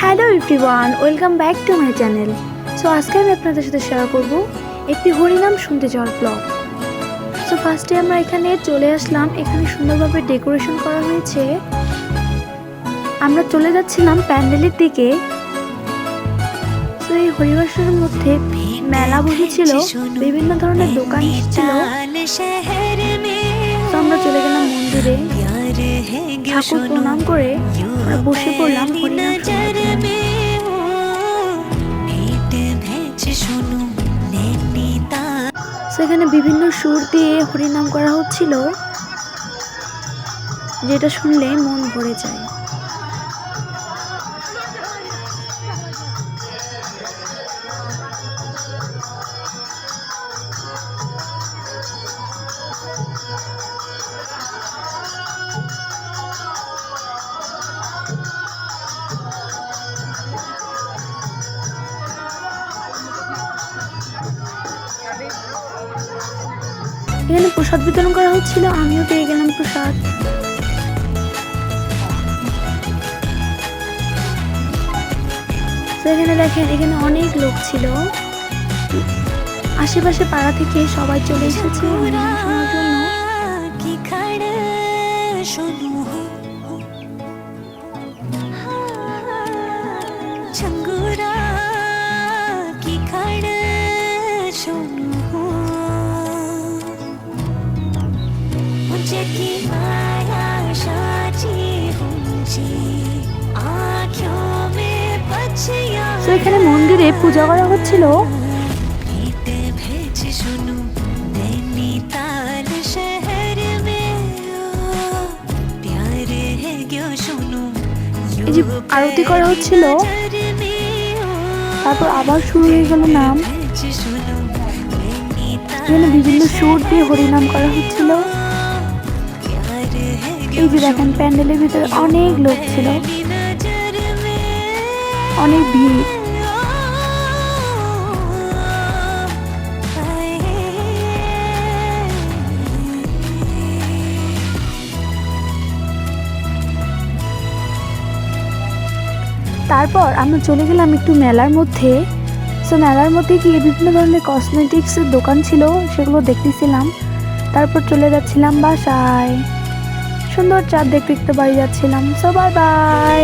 Hello everyone welcome back to my channel. So আজকে আমি আপনাদের সাথে শেয়ার করব একটি হরিনাম শুনতে যাওয়ার ব্লগ সো ফার্স্টে আমরা এখানে চলে আসলাম এখানে সুন্দরভাবে ডেকোরেশন করা হয়েছে। আমরা চলে যাচ্ছিলাম প্যান্ডেলের দিকে। তো এই হরিবাসের মধ্যে মেলা বসেছিল বিভিন্ন ধরনের দোকান ছিল। তো আমরা চলে গেলাম ঠাকুর প্রণাম করে আমরা বসে পড়লাম সেখানে বিভিন্ন সুর দিয়ে হরিনাম করা হচ্ছিল, যেটা শুনলে মন ভরে যায়। এখানে প্রসাদ বিতরণ করা হচ্ছিল, আমিও পেয়ে গেলাম প্রসাদ। তো এখানে দেখেন, এখানে অনেক লোক ছিল। আশেপাশে পাড়া থেকে সবাই চলে এসেছে শোনার জন্য। তো এখানে মন্দিরে পূজা করা হচ্ছিল। এই যে আরতি করা হচ্ছিল তারপর আবার শুরু হয়ে গেল নাম। বিভিন্ন সুর দিয়ে হরিনাম করা হচ্ছিল। এই যে দেখেন প্যান্ডেলের ভিতরে অনেক লোক ছিল। অনেক ভিড়। তারপর আমরা চলে গেলাম একটু মেলার মধ্যে। সো মেলার মধ্যে গিয়ে বিভিন্ন ধরনের কসমেটিক্সের দোকান ছিল, সেগুলো দেখতেছিলাম। তারপর চলে যাচ্ছিলাম বাসায়। সুন্দর চাঁদ দেখতে দেখতে বাড়ি যাচ্ছিলাম। So bye bye